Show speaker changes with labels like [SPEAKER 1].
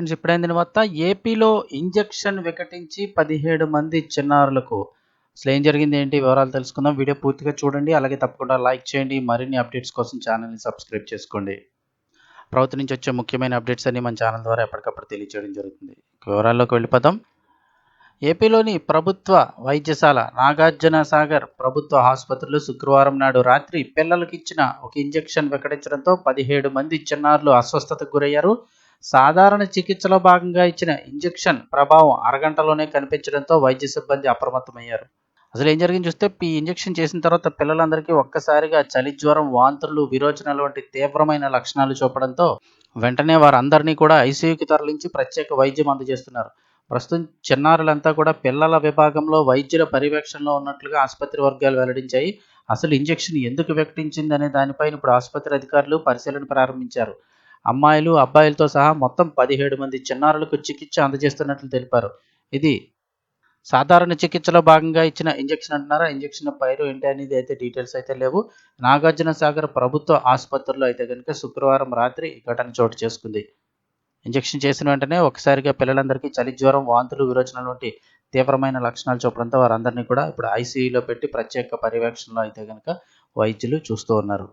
[SPEAKER 1] Friends ఇప్పుడైంది మొత్త ఏపీలో injection వికటించి పదిహేడు మంది చిన్నారులకు. అసలు ఏం జరిగింది ఏంటి వివరాలు తెలుసుకుందాం. వీడియో పూర్తిగా చూడండి. అలాగే తప్పకుండా లైక్ చేయండి. మరిన్ని అప్డేట్స్ కోసం ఛానల్ని సబ్స్క్రైబ్ చేసుకోండి. ప్రభుత్వం నుంచి వచ్చే ముఖ్యమైన అప్డేట్స్ అన్ని మన ఛానల్ ద్వారా ఎప్పటికప్పుడు తెలియజేయడం జరుగుతుంది. వివరాల్లోకి వెళ్ళిపోదాం. ఏపీలోని ప్రభుత్వ వైద్యశాల నాగార్జున సాగర్ ప్రభుత్వ ఆసుపత్రిలో శుక్రవారం నాడు రాత్రి పిల్లలకు ఇచ్చిన ఒక ఇంజెక్షన్ వికటించడంతో పదిహేడు మంది చిన్నారులు అస్వస్థతకు గురయ్యారు. సాధారణ చికిత్సలో భాగంగా ఇచ్చిన ఇంజెక్షన్ ప్రభావం అరగంటలోనే కనిపించడంతో వైద్య సిబ్బంది అప్రమత్తమయ్యారు. అసలు ఏం జరిగింది చూస్తే ఈ ఇంజెక్షన్ చేసిన తర్వాత పిల్లలందరికీ ఒక్కసారిగా చలి జ్వరం వాంతులు విరోచనాలు వంటి తీవ్రమైన లక్షణాలు చూపడంతో వెంటనే వారందరినీ కూడా ఐసీయూకి తరలించి ప్రత్యేక వైద్యం అందజేస్తున్నారు. ప్రస్తుతం చిన్నారులంతా కూడా పిల్లల విభాగంలో వైద్యుల పర్యవేక్షణలో ఉన్నట్లుగా ఆసుపత్రి వర్గాలు వెల్లడించాయి. అసలు ఇంజెక్షన్ ఎందుకు వ్యక్తించింది అనే దానిపైన ఇప్పుడు ఆసుపత్రి అధికారులు పరిశీలన ప్రారంభించారు. అమ్మాయిలు అబ్బాయిలతో సహా మొత్తం పదిహేడు మంది చిన్నారులకు చికిత్స అందజేస్తున్నట్లు తెలిపారు. ఇది సాధారణ చికిత్సలో భాగంగా ఇచ్చిన ఇంజెక్షన్ అంటున్నారా? ఇంజెక్షన్ పైరు ఏంటి అనేది అయితే డీటెయిల్స్ అయితే లేవు. నాగార్జున సాగర్ ప్రభుత్వ ఆసుపత్రిలో అయితే కనుక శుక్రవారం రాత్రి ఈ ఘటన చోటు చేసుకుంది. ఇంజెక్షన్ చేసిన వెంటనే ఒకసారిగా పిల్లలందరికీ చలి జ్వరం వాంతులు విరోచనలు వంటి తీవ్రమైన లక్షణాలు చూపడంతో వారందరినీ కూడా ఇప్పుడు ఐసీయూలో పెట్టి ప్రత్యేక పర్యవేక్షణలో అయితే కనుక వైద్యులు చూస్తూ ఉన్నారు.